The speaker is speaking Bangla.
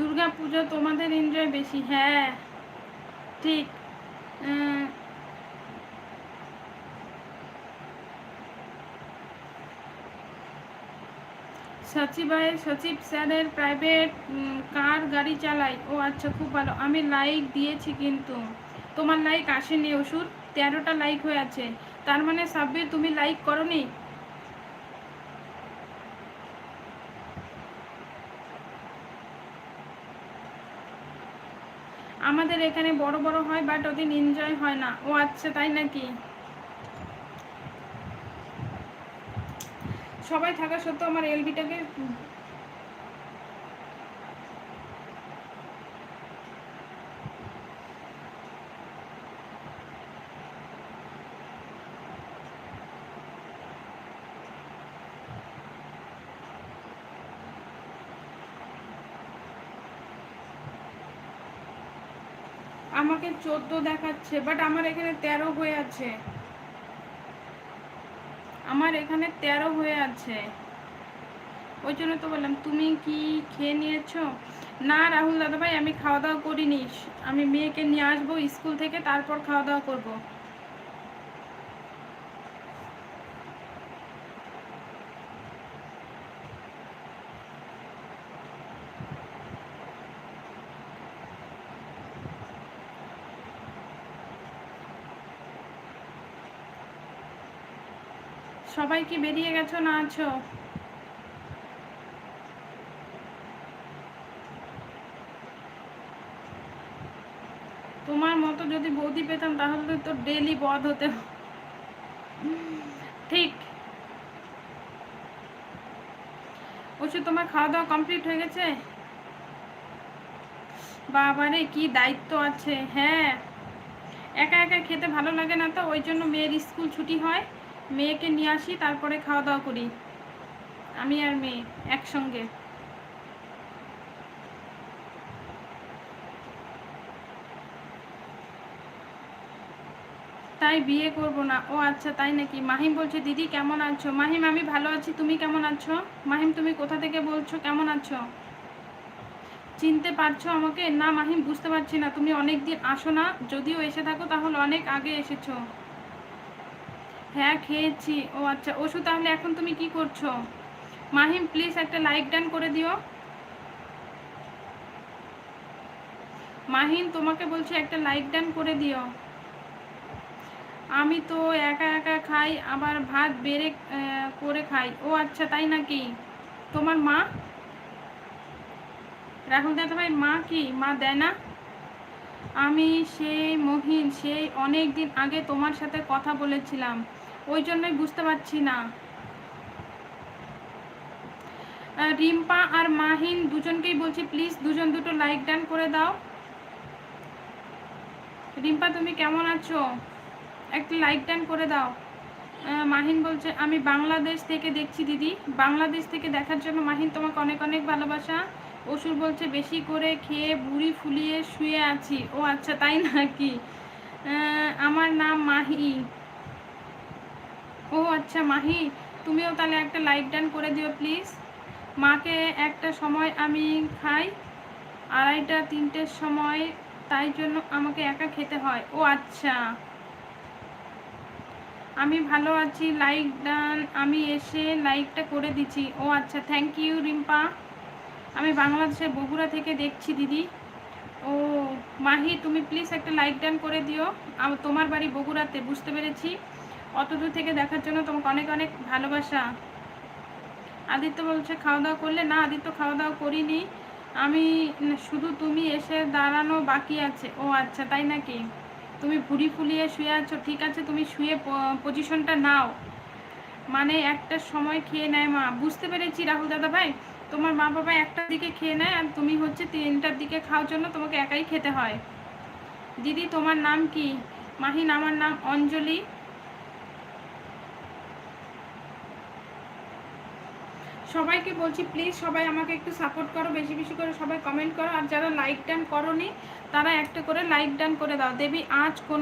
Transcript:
দুর্গা পুজো তোমাদের এনজয় বেশি হ্যাঁ ঠিক আহ, সচিব স্যারের প্রাইভেট কার গাড়ি চালাই ও আচ্ছা খুব ভালো আমি লাইক দিয়েছি কিন্তু তোমার লাইক আসেনি ওষুধ তেরোটা লাইক হয়ে আছে তার মানে সাব্বির তুমি লাইক করনি? আমাদের এখানে বড় বড় হয় বাট ওদিন এনজয় হয় না। ও আচ্ছা তাই নাকি? সবাই থাকা সত্ত্বেও আমার এলবিটাকে আমাকে চোদ্দ দেখাচ্ছে বাট আমার এখানে তেরো হয়ে আছে। আমার এখানে তেরো হয়ে আছে। ওই জন্য তো বললাম, তুমি কি খেয়ে নিয়েছ? না, রাহুল দাদা ভাই আমি খাওয়া দাওয়া করিনি। আমি মেয়েকে নিয়ে আসব স্কুল থেকে, তারপর খাওয়া দাওয়া করব। সবাই কি বেরিয়ে গেছো না আছো? তোমার মতো যদি বৌদি পেতাম, তাহলে তো ডেলি বধ হতে ঠিক। ওষুধ তোমার খাওয়া দাওয়া কমপ্লিট হয়ে গেছে? বাবারে, কি দায়িত্ব আছে হ্যাঁ। একা একা খেতে ভালো লাগে না তো, ওই জন্য মেয়ের স্কুল ছুটি হয়। মেয়েকে নিয়ে আসি, তারপরে খাওয়া দাওয়া করি। আমি আর মেয়ে একসঙ্গে। তাই বিয়ে করব না। ও আচ্ছা তাই নাকি? মাহিম বলছে, দিদি, কেমন আছো? মাহিম, আমি ভালো আছি। তুমি কেমন আছো? মাহিম, তুমি কোথা থেকে বলছো? কেমন আছো? চিনতে পারছ আমাকে? না মাহিম, বুঝতে পারছি না। তুমি অনেক দিন আসো না। যদিও এসে থাকো, তাহলে অনেক আগে এসেছ। হ্যাঁ খেয়েছি। ও আচ্ছা ওষুধ তাহলে এখন তুমি কি করছ? মাহিম প্লিজ একটা লাইক ডান করে দিও। মাহিম, তোমাকে বলছি একটা লাইক ডান করে দিও। আমি তো একা একা খাই, আবার ভাত বেড়ে করে খাই। ও আচ্ছা তাই নাকি? তোমার মা? রাহুল দাদা ভাই মা কি? মা দেয় না আমি সেই মহিন, সেই অনেক দিন আগে তোমার সাথে কথা বলেছিলাম। ওই জন্যই বুঝতে পারছি না। রিম্পা আর মাহিন দুজনকেই বলছি, প্লিজ দুজন দুটো লাইক ডান করে দাও। রিম্পা, তুমি কেমন আছো? একটা লাইক ডান করে দাও। মাহিন বলছে, আমি বাংলাদেশ থেকে দেখছি দিদি। বাংলাদেশ থেকে দেখার জন্য মাহিন তোমাকে অনেক অনেক ভালোবাসা। অসুর বলছে, বেশি করে খেয়ে বুড়ি ফুলিয়ে শুয়ে আছি। ও আচ্ছা তাই নাকি? আমার নাম মাহি। ও আচ্ছা মাহি, তুমিও তাহলে একটা লাইক ডান করে দিও, প্লিজ। মাকে একটা সময় আমি খাই, আড়াইটা, তিনটের সময়, তাই জন্য আমাকে একা খেতে হয়। ও আচ্ছা। আমি ভালো আছি লাইক ডান, আমি এসে লাইকটা করে দিচ্ছি। ও আচ্ছা থ্যাংক ইউ, রিম্পা। আমি বাংলাদেশের বগুড়া থেকে দেখছি, দিদি। ও, মাহি, তুমি প্লিজ একটা লাইক ডান করে দিও। তোমার বাড়ি বগুড়াতে, বুঝতে পেরেছি। অত দূর থেকে দেখার জন্য তোমাকে অনেক অনেক ভালোবাসা। আদিত্য বলছে খাওয়া দাওয়া করলে? না, আদিত্য খাওয়া দাওয়া করিনি। আমি, শুধু তুমি এসে দাঁড়ানো বাকি আছে। ও আচ্ছা তাই নাকি? তুমি ভুড়ি ফুলিয়ে শুয়ে আছো। ঠিক আছে, তুমি শুয়ে পজিশনটা নাও। মানে একটা সময় খেয়ে নেয় মা। বুঝতে পেরেছি, রাহুল দাদা ভাই তোমার মা বাবা একটার দিকে খেয়ে নেয় আর তুমি হচ্ছে তিনটার দিকে খাওয়ার জন্য তোমাকে একাই খেতে হয়। দিদি, তোমার নাম কি? মাহিন, আমার নাম অঞ্জলি। সবাইকে বলছি প্লিজ সবাই আমাকে একটু সাপোর্ট করো, বেশি বেশি করে সবাই কমেন্ট করো। আর যারা লাইক ডান করনি, তারা একটা করে লাইক ডান করে দাও। দেবী, আজ কোন